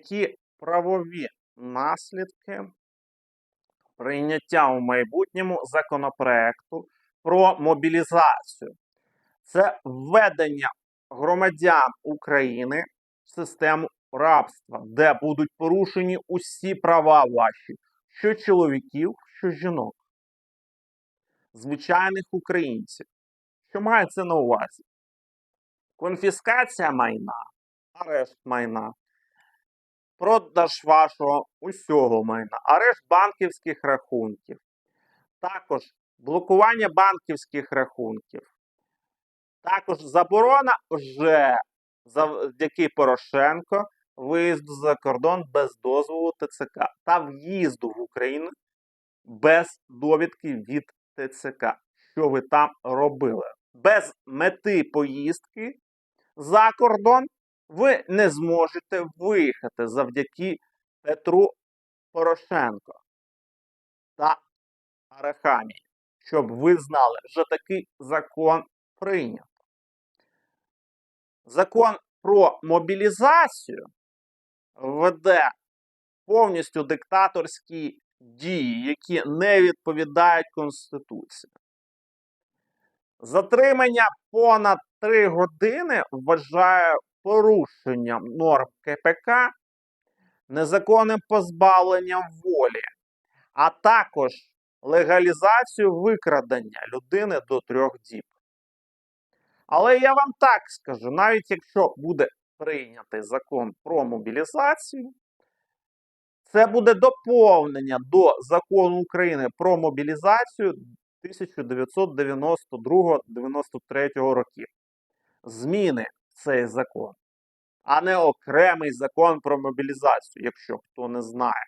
які правові наслідки прийняття у майбутньому законопроекту про мобілізацію. Це введення громадян України в систему рабства, де будуть порушені усі права ваші, що чоловіків, що жінок, звичайних українців. Що має це на увазі? Конфіскація майна, арешт майна, продаж вашого усього майна, арешт банківських рахунків, також блокування банківських рахунків, також заборона вже завдяки Порошенко виїзду за кордон без дозволу ТЦК та в'їзду в Україну без довідки від ТЦК. Що ви там робили? Без мети поїздки за кордон ви не зможете виїхати завдяки Петру Порошенко та Арахамії. Щоб ви знали, що такий закон прийнято. Закон про мобілізацію веде повністю диктаторські дії, які не відповідають Конституції. Затримання понад 3 години вважає порушенням норм КПК, незаконним позбавленням волі, а також легалізацію викрадення людини до трьох діб. Але я вам так скажу: навіть якщо буде прийнятий закон про мобілізацію, це буде доповнення до закону України про мобілізацію 1992-93 років. Зміни цей закон, а не окремий закон про мобілізацію, якщо хто не знає.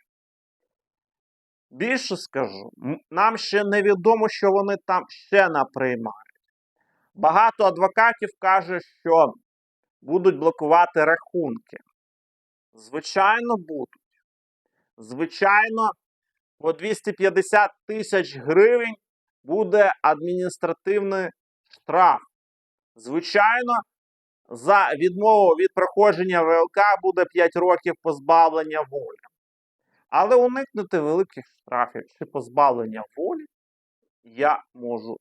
Більше скажу, нам ще невідомо, що вони там ще наприймають. Багато адвокатів каже, що будуть блокувати рахунки. Звичайно, будуть. Звичайно, по 250 тисяч гривень буде адміністративний штраф. Звичайно, за відмову від проходження ВЛК буде 5 років позбавлення волі. Але уникнути великих штрафів чи позбавлення волі я можу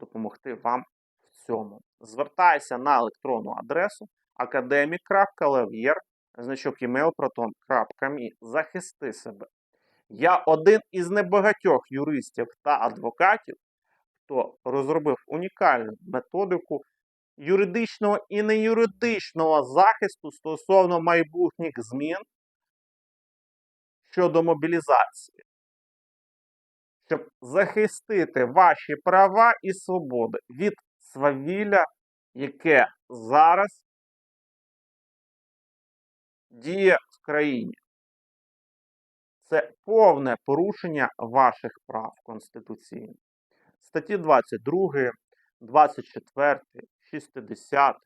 допомогти вам в цьому. Звертайся на електронну адресу academic.levier, значок Захисти себе. Я один із небагатьох юристів та адвокатів, хто розробив унікальну методику юридичного і неюридичного захисту стосовно майбутніх змін щодо мобілізації, щоб захистити ваші права і свободи від свавілля, яке зараз діє в країні. Це повне порушення ваших прав конституційних. Статті 22, 24, 60,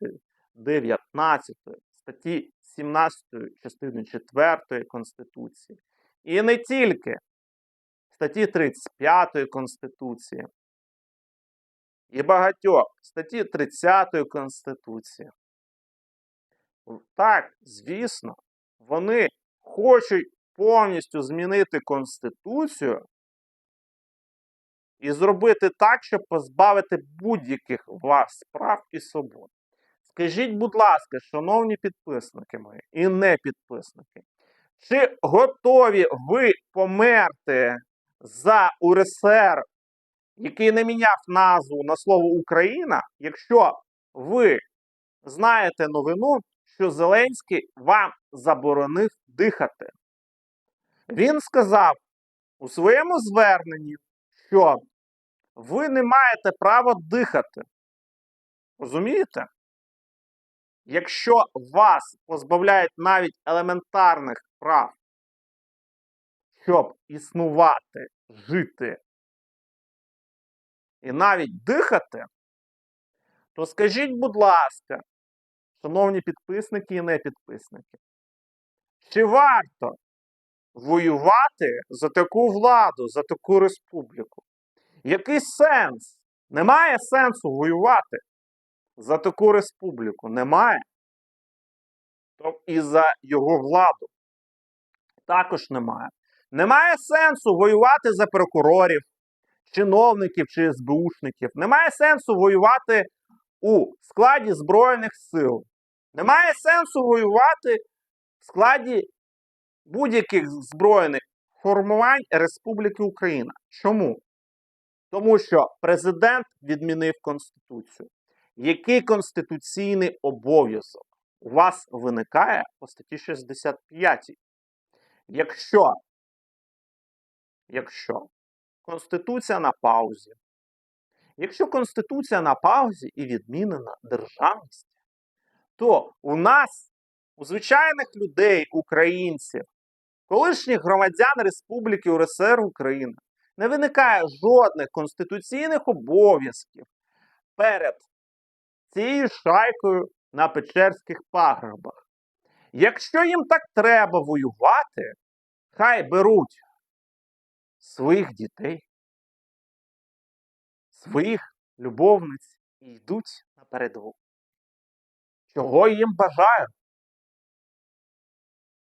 19, статті 17 частини 4 Конституції. І не тільки статті 35 Конституції і багатьох статті 30 Конституції. Так, звісно, вони хочуть повністю змінити Конституцію і зробити так, щоб позбавити будь-яких вас прав і свобод. Скажіть, будь ласка, шановні підписники мої і не підписники, чи готові ви померти за УРСР, який не міняв назву на слово Україна, якщо ви знаєте новину, що Зеленський вам заборонив дихати? Він сказав у своєму зверненні, що ви не маєте права дихати. Розумієте? Якщо вас позбавляють навіть елементарних прав, щоб існувати, жити і навіть дихати, то скажіть, будь ласка, шановні підписники і не підписники, чи варто воювати за таку владу, за таку республіку? Який сенс? Немає сенсу воювати за таку республіку. Немає. І за його владу. Також немає. Немає сенсу воювати за прокурорів, чиновників чи СБУшників. Немає сенсу воювати у складі Збройних сил. Немає сенсу воювати в складі будь-яких збройних формувань Республіки Україна. Чому? Тому що президент відмінив Конституцію. Який конституційний обов'язок у вас виникає по статті 65? Якщо, якщо Конституція на паузі, якщо Конституція на паузі і відмінена державність, то у нас, у звичайних людей, українців, колишніх громадян Республіки УРСР Україна, не виникає жодних конституційних обов'язків перед цією шайкою на Печерських пагорбах. Якщо їм так треба воювати, хай беруть своїх дітей, своїх любовниць і йдуть на передову. Чого їм бажаю?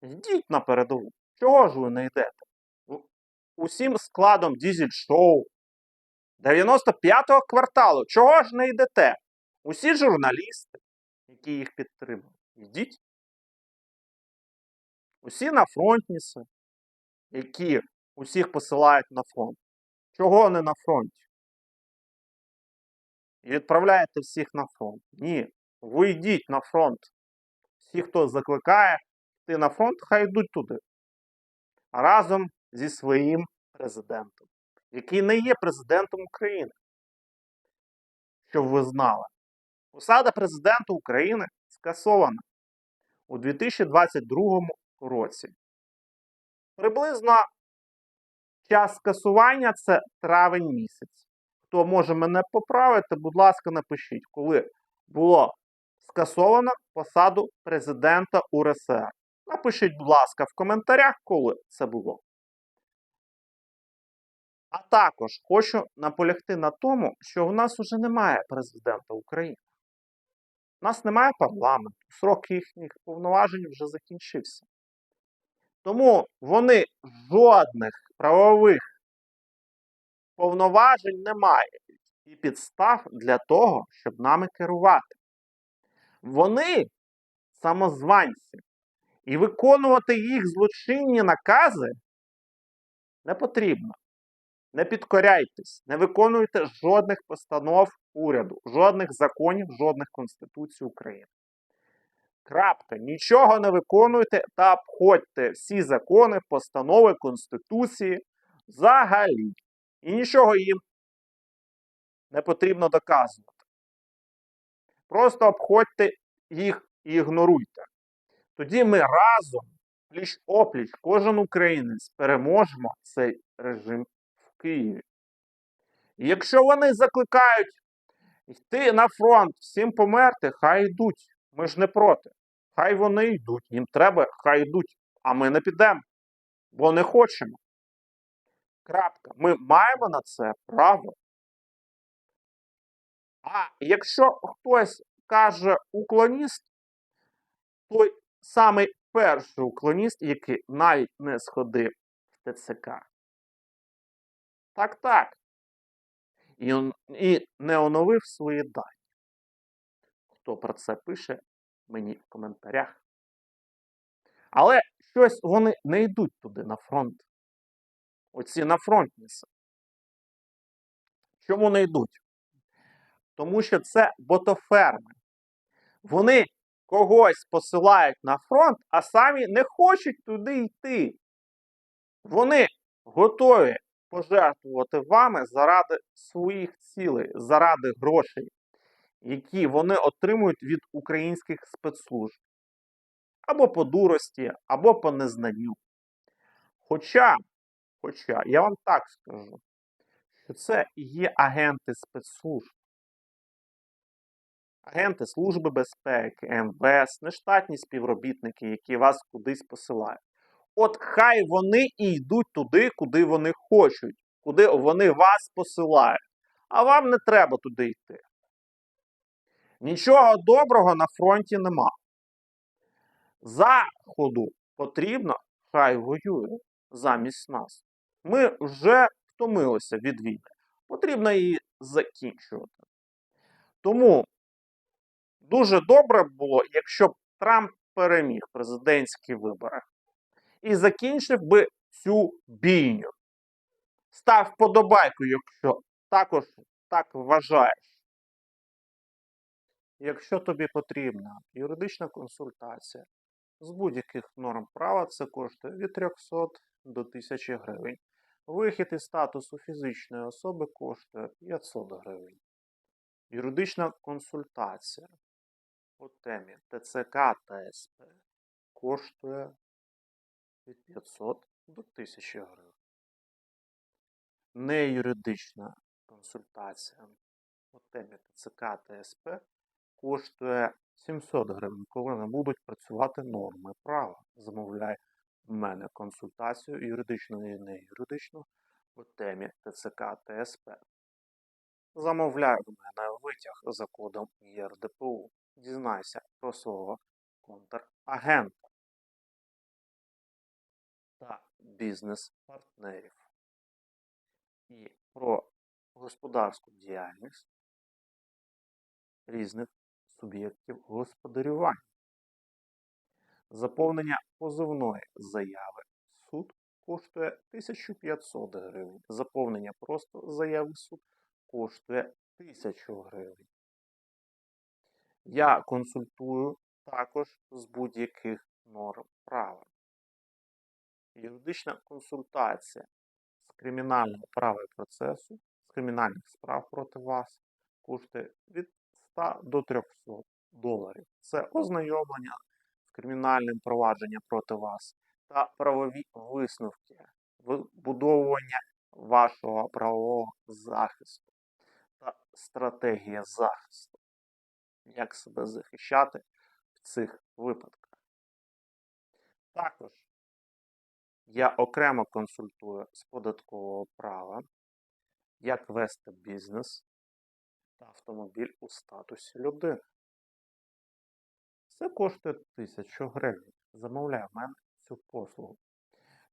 Йдіть на передову. Чого ж ви не йдете? Усім складом дізель-шоу 95-го кварталу. Чого ж не йдете? Усі журналісти, які їх підтримують, йдіть. Усі на фронтніси, які усіх посилають на фронт. Чого не на фронті? І відправляєте всіх на фронт. Ні, ви йдіть на фронт. Всі, хто закликає йти на фронт, хай йдуть туди. Разом зі своїм президентом, який не є президентом України. Щоб ви знали. Посада президента України скасована у 2022 році. Приблизно час скасування це травень місяць. Хто може мене поправити, будь ласка, напишіть, коли було скасовано посаду президента УРСР. Напишіть, будь ласка, в коментарях, коли це було. А також хочу наполягти на тому, що в нас вже немає президента України. У нас немає парламенту, срок їхніх повноважень вже закінчився. Тому вони жодних правових повноважень не мають і підстав для того, щоб нами керувати. Вони самозванці, і виконувати їх злочинні накази не потрібно. Не підкоряйтесь, не виконуйте жодних постанов уряду, жодних законів, жодних Конституцій України. Крапка. Нічого не виконуйте та обходьте всі закони, постанови Конституції взагалі. І нічого їм не потрібно доказувати. Просто обходьте їх і ігноруйте. Тоді ми разом, пліч опліч, кожен українець переможемо цей режим Києві. Якщо вони закликають йти на фронт, всім померти, хай йдуть. Ми ж не проти. Хай вони йдуть. Їм треба, хай йдуть. А ми не підемо, бо не хочемо. Крапка. Ми маємо на це право. А якщо хтось каже уклоніст, той самий перший уклоніст, який навіть не сходив в ТЦК. Так, так. І, і не оновив свої дані. Хто про це пише мені в коментарях. Але щось вони не йдуть туди на фронт. Оці на фронтніси. Чому не йдуть? Тому що це ботоферми. Вони когось посилають на фронт, а самі не хочуть туди йти. Вони готові пожертвувати вами заради своїх цілей, заради грошей, які вони отримують від українських спецслужб. Або по дурості, або по незнанню. Хоча, хоча, я вам так скажу, що це є агенти спецслужб. Агенти Служби безпеки, МВС, нештатні співробітники, які вас кудись посилають. От хай вони і йдуть туди, куди вони хочуть, куди вони вас посилають. А вам не треба туди йти. Нічого доброго на фронті нема. Заходу потрібно хай воює замість нас. Ми вже втомилися від війни. Потрібно її закінчувати. Тому дуже добре було, якщо б Трамп переміг президентські вибори і закінчив би цю бійню. Став вподобайку, якщо також так вважаєш. Якщо тобі потрібна юридична консультація з будь-яких норм права, це коштує від 300 до 1000 гривень. Вихід із статусу фізичної особи коштує 500 гривень. Юридична консультація по темі ТЦК та СП коштує від 500 до 1000 гривень. Неюридична консультація по темі ТЦК та СП коштує 700 гривень, коли не будуть працювати норми права. Замовляй в мене консультацію юридичну і неюридичну по темі ТЦК та СП. Замовляй в мене витяг за кодом ЄРДПУ. Дізнайся про свого контрагента бізнес-партнерів і про господарську діяльність різних суб'єктів господарювання. Заповнення позовної заяви в суд коштує 1500 гривень. Заповнення просто заяви в суд коштує 1000 гривень. Я консультую також з будь-яких норм права. Юридична консультація з кримінального права і процесу, з кримінальних справ проти вас коштує від 100 до 300 доларів. Це ознайомлення з кримінальним провадженням проти вас та правові висновки, вибудовування вашого правового захисту та стратегія захисту. Як себе захищати в цих випадках. Також я окремо консультую з податкового права, як вести бізнес та автомобіль у статусі людини. Це коштує 1000 гривень. Замовляй в мене цю послугу.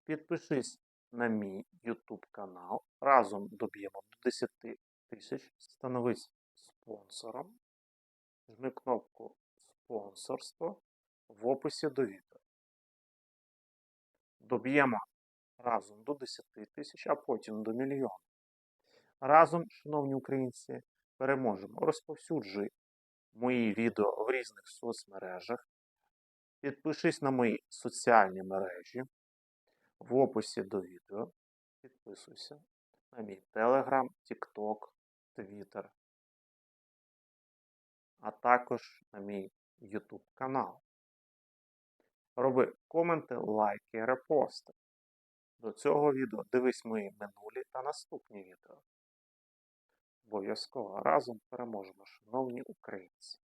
Підпишись на мій YouTube канал. Разом доб'ємо до 10 тисяч. Становись спонсором. Жми кнопку спонсорство в описі до відео. Доб'ємо разом до 10 тисяч, а потім до мільйона. Разом, шановні українці, переможемо. Розповсюджуй мої відео в різних соцмережах. Підпишись на мої соціальні мережі. В описі до відео. Підписуйся на мій Telegram, TikTok, Twitter, а також на мій YouTube канал. Роби коменти, лайки, репости. До цього відео дивись мої минулі та наступні відео. Обов'язково разом переможемо, шановні українці.